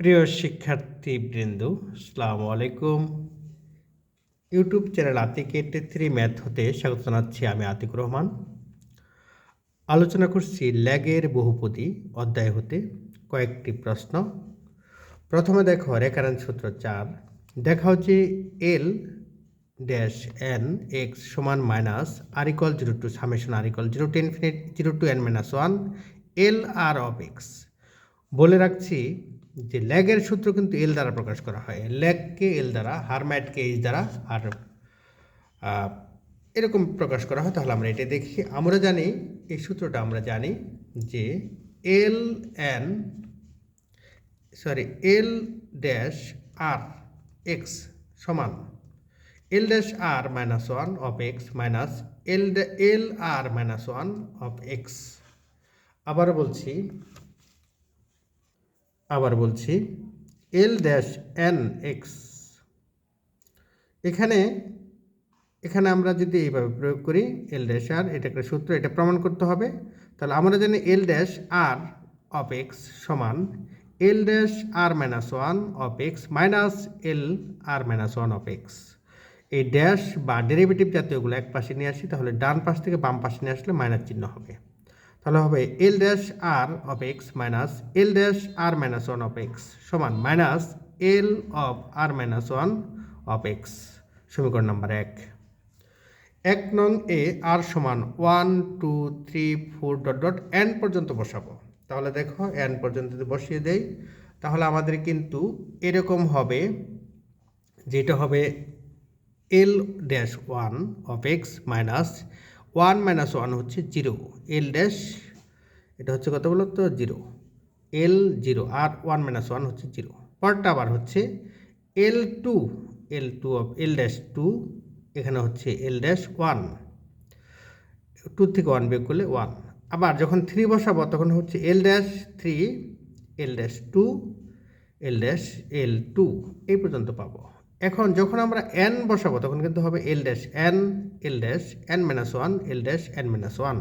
প্রিয় শিক্ষার্থী শিক্ষার্থীবৃন্দ সালামু আলাইকুম। YouTube channel Atik eighty three math হতে স্বাগত জানাচ্ছি আমি আতিক রহমান। আলোচনা করছি ল্যাগের বহুপদী অধ্যায় হতে কয়েকটি প্রশ্ন। প্রথমে দেখো রেকারেন্স সূত্র চার। দেখা হচ্ছে এল ড্যাশ এন এক্স সমান minus R equal zero to summation R equal zero to infinite zero to N minus one L R of X বলে রাখছি যে ল্যাগের সূত্র কিন্তু এল দ্বারা প্রকাশ করা হয়। ল্যাগকে এল দ্বারা, হারম্যাটকে এইচ দ্বারা, আর এরকম প্রকাশ করা হয়। তাহলে আমরা এটা দেখি। আমরা জানি, এই সূত্রটা আমরা জানি যে L N sorry L dash R X সমান L dash R minus one of X minus L L R minus one of X আবার বলছি আবার বলছি এল ড্যাশ এন এক্স এখানে এখানে আমরা যদি এইভাবে প্রয়োগ করি এল ড্যাশ আর এটা একটা সূত্র, এটা প্রমাণ করতে হবে। তাহলে আমরা জানি L dash R of X সমান L dash R minus one of X minus L R minus one of X এই ড্যাশ বা ডেরিভেটিভ জাতীয়গুলো এক পাশে নিয়ে আসি, তাহলে ডান পাশ থেকে বাম পাশে নিয়ে আসলে মাইনাস চিহ্ন হবে। তাহলে হবে L dash R of X minus L dash R minus one of X সমান minus L of R minus one of X সমীকরণ নাম্বার এক। এক নং এ আর সমান one two three four dot dot N পর্যন্ত বসাবো। তাহলে দেখো এন পর্যন্ত যদি বসিয়ে দেই, তাহলে আমাদের কিন্তু এরকম হবে, যেটা হবে L dash one of X minus one minus one হচ্ছে জিরো। এল ড্যাশ, এটা হচ্ছে কত বলো তো? জিরো। এল জিরো আর ওয়ান মাইনাস ওয়ান হচ্ছে জিরো। পরটা আবার হচ্ছে L two L two of, L dash two, এখানে হচ্ছে এল ড্যাশ ওয়ান। টু থেকে ওয়ান বিয়োগ করলে ওয়ান। আবার যখন থ্রি বসাবো, তখন হচ্ছে L dash three, L dash two, L dash L two, এই পর্যন্ত পাবো। এখন যখন আমরা এন বসাবো, তখন কিন্তু হবে L dash N L dash N minus one L dash N minus one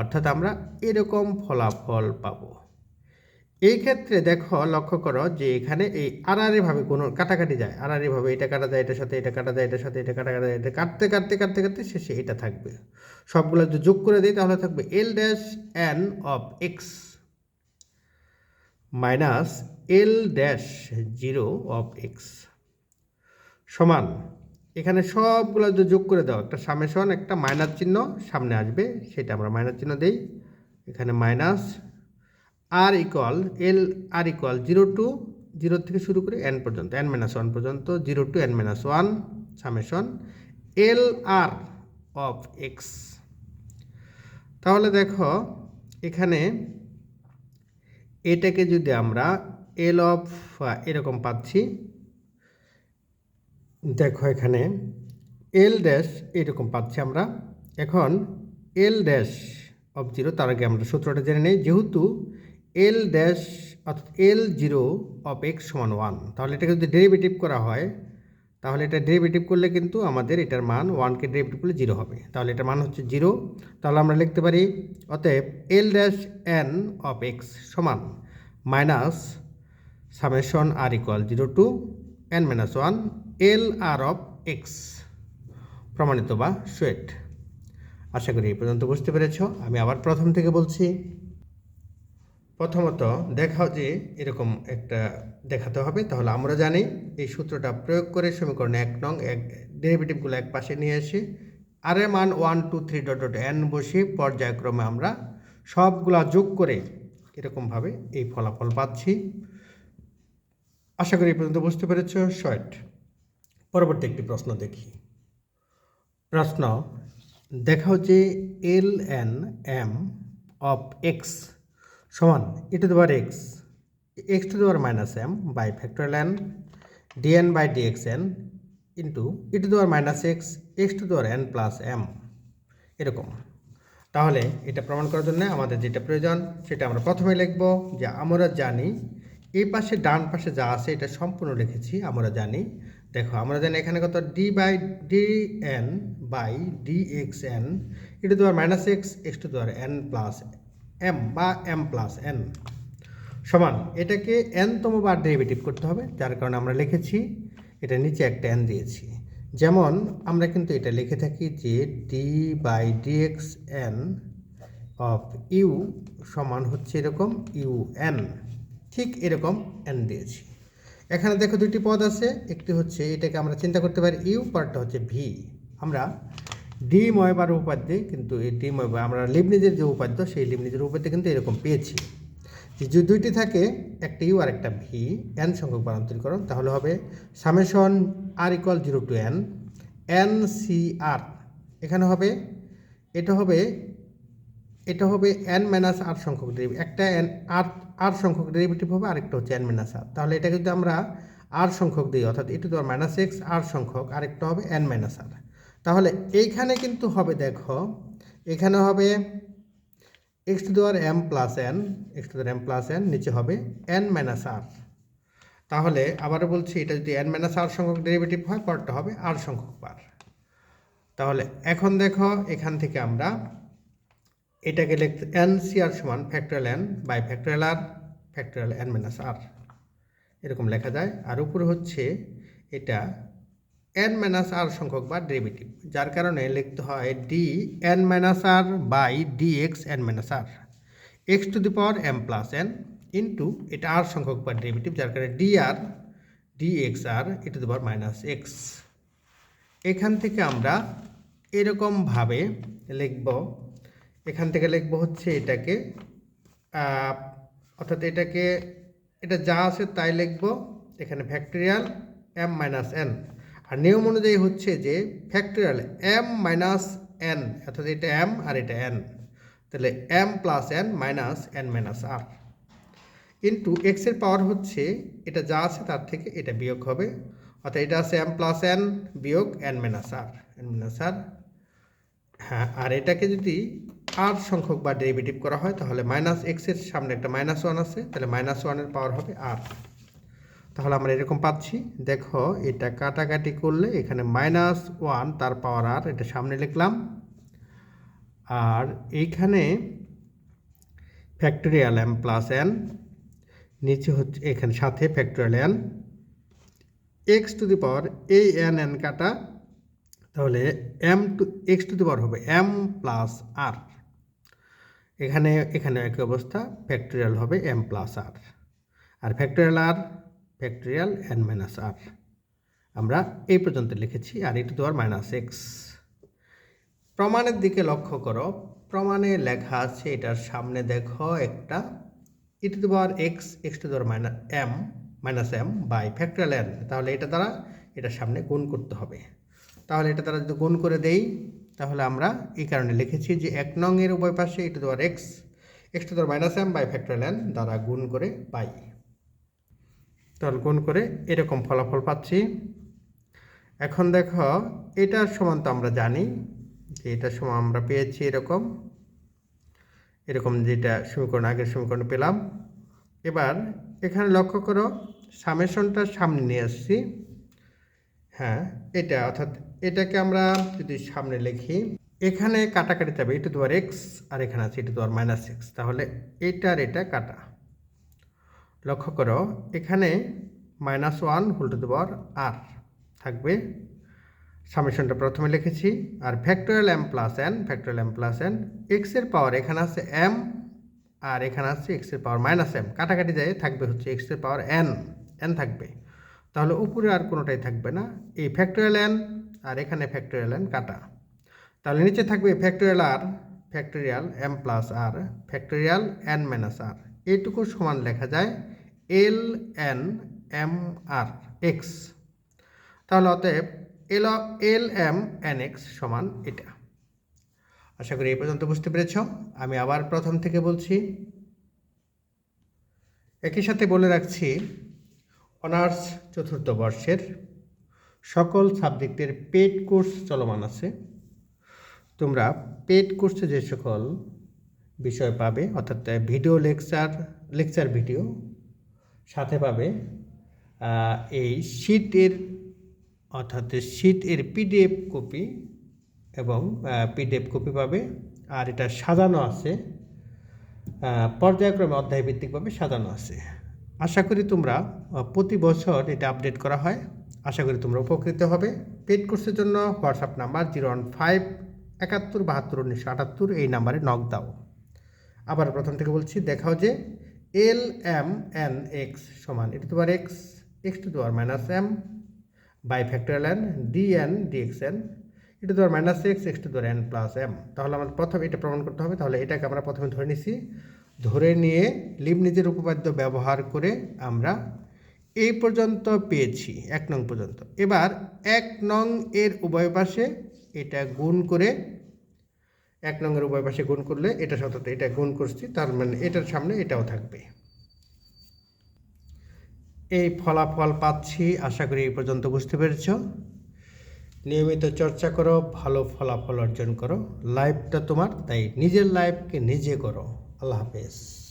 অর্থাৎ আমরা এরকম ফলাফল পাবো। এই ক্ষেত্রে দেখো, লক্ষ্য করো যে এখানে এই আড়াআড়িভাবে কোনো কাটাকাটি যায়। আড়াআড়িভাবে এটা কাটা যায়, এটার সাথে এটা কাটা যায়, এটার সাথে এটা কাটা কাটা যায়, এটা কাটতে কাটতে কাটতে কাটতে শেষে এটা থাকবে। সবগুলো যদি যোগ করে দিই, তাহলে থাকবে L dash N of X minus L dash zero of X সমান। এখানে সবগুলো যদি যোগ করে দাও, একটা সামেশন একটা মাইনাস চিহ্ন সামনে আসবে, সেটা আমরা মাইনাস চিহ্ন দেই। এখানে minus R equal L R equal zero to zero থেকে শুরু করে এন পর্যন্ত এন মাইনাস ওয়ান পর্যন্ত zero to N minus one summation L R of X তাহলে দেখো, এখানে এটাকে যদি আমরা এল অফ এরকম পাচ্ছি দেখো এখানে এল ড্যাশ এরকম পাচ্ছি আমরা। এখন এল ড্যাশ অফ জিরো তার আগে আমরা সূত্রটা জেনে নেই। যেহেতু এল ড্যাশ অর্থাৎ এল জিরো অফ এক্স সমান ওয়ান তাহলে এটাকে যদি ডেরিভেটিভ করা হয়, তাহলে এটা ডেরিভেটিভ করলে কিন্তু আমাদের এটার মান ওয়ানকে ডেরিভেটিভ করলে জিরো হবে। তাহলে এটার মান হচ্ছে জিরো তাহলে আমরা লিখতে পারি, অতএব L dash N of X সমান minus summation R equal zero to N minus one L R of X প্রমাণিত বা সোয়েট আশা করি এই পর্যন্ত বুঝতে পেরেছ। আমি আবার প্রথম থেকে বলছি। প্রথমত দেখাও যে এরকম একটা দেখাতে হবে, তাহলে আমরা জানি এই সূত্রটা প্রয়োগ করে সমীকরণে এক নং, এক ডেরিভেটিভগুলো এক পাশে নিয়ে এসে আর এর মান one two three dot dot N বসে পর্যায়ক্রমে আমরা সবগুলা যোগ করে এরকমভাবে এই ফলাফল পাচ্ছি। আশা করি পর্যন্ত বুঝতে পেরেছ শর্ট পরবর্তী একটি প্রশ্ন দেখি। প্রশ্ন দেখাও যে L N M of X সমান ই টু দেওয়ার এক্স এক্স টু দেওয়ার minus M by factorial N D N by D X N into E to দেওয়ার মাইনাস এক্স এক্স টু দেওয়ার এন প্লাস এম। এরকম। তাহলে এটা প্রমাণ করার জন্য আমাদের যেটা প্রয়োজন, সেটা আমরা প্রথমে লিখব যে আমরা জানি এই পাশে ডান পাশে যা আছে, এটা সম্পূর্ণ লিখেছি, আমরা জানি। দেখো, আমরা জানি এখানে কত? D by D N by D X N এটা দেওয়ার মাইনাস এক্স এক্স টু দেওয়ার এন প্লাস এম বা এম প্লাস এন সমান, এটাকে এনতম বার ডেরিভেটিভ করতে হবে, যার কারণে আমরা লিখেছি, এটা নিচে একটা এন দিয়েছি। যেমন, আমরা কিন্তু এটা লিখে থাকি যে D by D X N of U সমান হচ্ছে এরকম ইউ এন ঠিক এরকম এন দিয়েছি। এখানে দেখো দুটি পদ আছে, একটি হচ্ছে এটাকে আমরা চিন্তা করতে পারি ইউ পার্টটা হচ্ছে ভি আমরা ডি ময়বার উপাদ্যে কিন্তু এই ডি বা আমরা লিবনিজের যে উপাদ্য, সেই লিবনিজের উপাদ্যে কিন্তু এরকম পেয়েছি। যে দুইটি থাকে, একটা ইউ আর একটা ভি এন সংখ্যক বানান্তরীকরণ, তাহলে হবে summation R equal zero to N N C R এখানে হবে, এটা হবে এটা হবে এন মাইনাস আর সংখ্যক ডেরিভেটিভ একটা এন আর আর সংখ্যক ডেরিভেটিভ হবে, আরেকটা হচ্ছে এন মাইনাস আর তাহলে এটা যদি আমরা আর সংখ্যক দিই, অর্থাৎ এটু তো মাইনাস এক্স আর সংখ্যক, আরেকটা হবে এন মাইনাস আর তাহলে এইখানে কিন্তু হবে, দেখো, এখানে হবে এক্স টু দেওয়ার M plus N X to দেওয়ার এম প্লাস এন নিচে হবে এন মাইনাস আর তাহলে আবারও বলছি, এটা যদি এন মাইনাস আর সংখ্যক ডেরিভেটিভ হয় পরটা হবে আর সংখ্যক বার তাহলে এখন দেখো, এখান থেকে আমরা এটাকে লিখতে এন সি আর সমান factorial N by factorial R factorial N minus R এরকম লেখা যায়। আর উপরে হচ্ছে এটা এন মাইনাস আর সংখ্যক বা ডেরিভেটিভ যার কারণে লিখতে হয় D N minus R by D X N minus R X to the power M plus N into এটা আর সংখ্যক বা ডেরিভেটিভ যার কারণে D R D X R E to the power minus X এখান থেকে আমরা এরকমভাবে লিখব এখান থেকে লিখব হচ্ছে এটাকে অর্থাৎ এটাকে, এটা যা আছে তাই লিখব, এখানে ফ্যাক্টরিয়াল এম মাইনাস এন আর নিয়ম অনুযায়ী হচ্ছে যে ফ্যাক্টরিয়াল এম মাইনাস এন অর্থাৎ এটা এম আর এটা এন তাহলে M plus N minus N minus R into এক্সের পাওয়ার হচ্ছে এটা যা আছে তার থেকে এটা বিয়োগ হবে। অর্থাৎ এটা আছে এম প্লাস এন বিয়োগ N minus R N minus R হ্যাঁ আর এটাকে যদি আর সংখ্যক বা ডেরিভেটিভ করা হয়, তাহলে মাইনাস এক্সের সামনে একটা মাইনাস ওয়ান আছে, তাহলে মাইনাস ওয়ানের পাওয়ার হবে আর তাহলে আমরা এরকম পাচ্ছি, দেখো এটা কাটাকাটি করলে এখানে মাইনাস ওয়ান তার পাওয়ার আর এটা সামনে লিখলাম। আর এইখানে ফ্যাক্টরিয়াল এম প্লাস এন নিচে হচ্ছে, এখানে সাথে factorial N X to the power এই এন এন কাটা তাহলে M to X to the power হবে এম প্লাস আর এখানে এখানে একই অবস্থা ফ্যাক্টরিয়াল হবে M plus R R factorial R factorial N minus R আমরা এই পর্যন্ত লিখেছি আর ই টু দেওয়ার মাইনাস এক্স প্রমাণের দিকে লক্ষ্য করো, প্রমাণে লেখা আছে এটার সামনে দেখো একটা ই টু দেওয়ার এক্স এক্স টু দেওয়ার minus M minus M by factorial N তাহলে এটা দ্বারা এটার সামনে গুণ করতে হবে। তাহলে এটা তারা যদি গুণ করে দেই, তাহলে আমরা এই কারণে লিখেছি যে এক নং এর উভয় পাশে ই টু দেওয়ার এক্স এক্স টু দেওয়ার minus M by factorial N দ্বারা গুণ করে পাই। তাহলে গুণ করে এরকম ফলাফল পাচ্ছি। এখন দেখো, এটার সমান তো আমরা জানি যে এটার সমান আমরা পেয়েছি এরকম। এরকম যেটা সমীকরণ আগের সমীকরণ পেলাম। এবার এখানে লক্ষ্য করো সামেশনটা সামনে নিয়ে আসছি। হ্যাঁ এটা অর্থাৎ এটাকে আমরা যদি সামনে লিখি, এখানে কাটাকাটি যাবে এটা দুয়ার এক্স আর এখানে আছে, এটা দুয়ার মাইনাস এক্স তাহলে এটা আর এটা কাটা। লক্ষ্য করো, এখানে মাইনাস ওয়ান হোল টু দেওয়ার আর থাকবে। সামেশনটা প্রথমে লিখেছি, আর factorial M plus N factorial M plus N এক্সের পাওয়ার এখানে আছে এম আর এখানে আছে এক্সের পাওয়ার মাইনাস এম কাটাকাটি যায় থাকবে হচ্ছে এক্সের পাওয়ার এন এন থাকবে। তাহলে উপরে আর কোনোটাই থাকবে না। এই ফ্যাক্টরিয়াল এন আর এখানে ফ্যাক্টরিয়াল এন কাটা। তাহলে নিচে থাকবে factorial R factorial M plus R factorial N minus R এইটুকু সমান লেখা যায় L N M R X তাহলে অতএব L L M N X সমান এটা। আশা করি এই পর্যন্ত বুঝতে পেরেছ। আমি আবার প্রথম থেকে বলছি। একই সাথে বলে রাখছি, অনার্স চতুর্থ বর্ষের সকল সাবজেক্টের পেড কোর্স চলমান আছে। তোমরা পেড কোর্সে যে সকল বিষয় পাবে, অর্থাৎ ভিডিও লেকচার লেকচার ভিডিও, সাথে পাবে এই শীটের, অর্থাৎ, শীট এর পিডিএফ কপি এবং পিডিএফ কপি পাবে। আর এটা সাজানো আছে পর্যায়ক্রমে অধ্যায় ভিত্তিকভাবে সাজানো আছে। আশা করি তোমরা প্রতি বছর এটা আপডেট করা হয়। আশা করি তোমরা উপকৃত হবে। পেড কোর্সের জন্য WhatsApp number zero one five একাত্তর, বাহাত্তর, উনিশশো আটাত্তর এই নাম্বারে নক দাও। আবার প্রথম থেকে বলছি, দেখাও যে এল এম এন এক্স সমান, এটা তোমার এক্স এক্স টু দেওয়ার minus M by factorial N D N D X N এটা দেওয়ার মাইনাস এক্স এক্স টু দেওয়ার এন প্লাস এম তাহলে আমাদের প্রথমে এটা প্রমাণ করতে হবে, তাহলে এটাকে আমরা প্রথমে ধরে নিছি। ধরে নিয়ে লিবনিজের উপপাদ্য ব্যবহার করে আমরা এই পর্যন্ত পেয়েছি, এক নং পর্যন্ত। এবার এক নং এর উভয় পাশে এটা গুণ করে, এক নংয়ের উভয় পাশে গুণ করলে এটা সতত এটা গুণ করছি, তার মানে এটার সামনে এটাও থাকবে। এই ফলাফল পাচ্ছি, আশা করি এই পর্যন্ত বুঝতে পেরেছ। নিয়মিত চর্চা করো, ভালো ফলাফল অর্জন করো, লাইফটা তোমার, তাই নিজের লাইফকে নিজে করো। আল্লাহ হাফেজ।